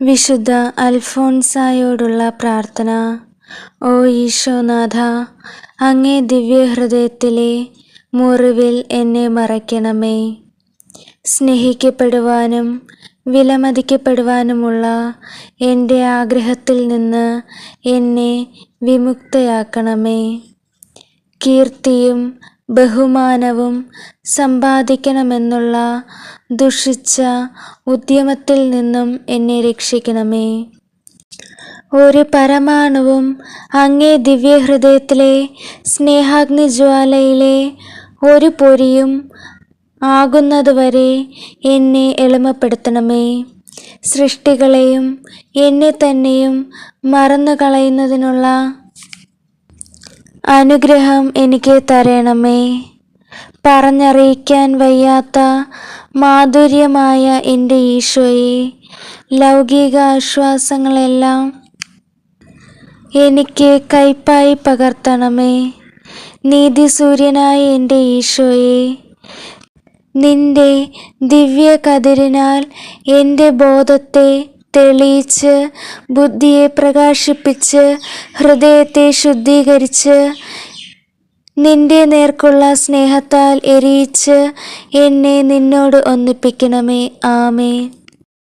വിശുദ്ധ അൽഫോൺസായോടുള്ള പ്രാർത്ഥന. ഓ ഈശോനാഥ അങ്ങേ ദിവ്യഹൃദയത്തിലെ മുറിവിൽ എന്നെ മറയ്ക്കണമേ. സ്നേഹിക്കപ്പെടുവാനും വിലമതിക്കപ്പെടുവാനുമുള്ള എന്റെ ആഗ്രഹത്തിൽ നിന്ന് എന്നെ വിമുക്തയാക്കണമേ. കീർത്തിയും ബഹുമാനവും സമ്പാദിക്കണമെന്നുള്ള ദുഷിച്ച ഉദ്യമത്തിൽ നിന്നും എന്നെ രക്ഷിക്കണമേ. ഒരു പരമാണുവും അങ്ങേ ദിവ്യഹൃദയത്തിലെ സ്നേഹാഗ്നിജ്വാലയിലെ ഒരു പൊരിയും ആകുന്നതുവരെ എന്നെ എളിമപ്പെടുത്തണമേ. സൃഷ്ടികളെയും എന്നെ തന്നെയും മറന്നു കളയുന്നതിനുള്ള അനുഗ്രഹം എനിക്ക് തരണമേ. പറഞ്ഞറിയിക്കാൻ വയ്യാത്ത മാധുര്യമായ എന്റെ ഈശോയെ ലൗകിക ആശ്വാസങ്ങളെല്ലാം എനിക്ക് കൈപ്പായി പകർത്തണമേ. നീതിസൂര്യനായ എന്റെ ഈശോയെ നിന്റെ ദിവ്യ കതിരിനാൽ എന്റെ ബോധത്തെ തെളിയിച്ച് ബുദ്ധിയെ പ്രകാശിപ്പിച്ച് ഹൃദയത്തെ ശുദ്ധീകരിച്ച് നിന്റെ നേർക്കുള്ള സ്നേഹത്താൽ എരിയിച്ച് എന്നെ നിന്നോട് ഒന്നിപ്പിക്കണമേ. ആമേ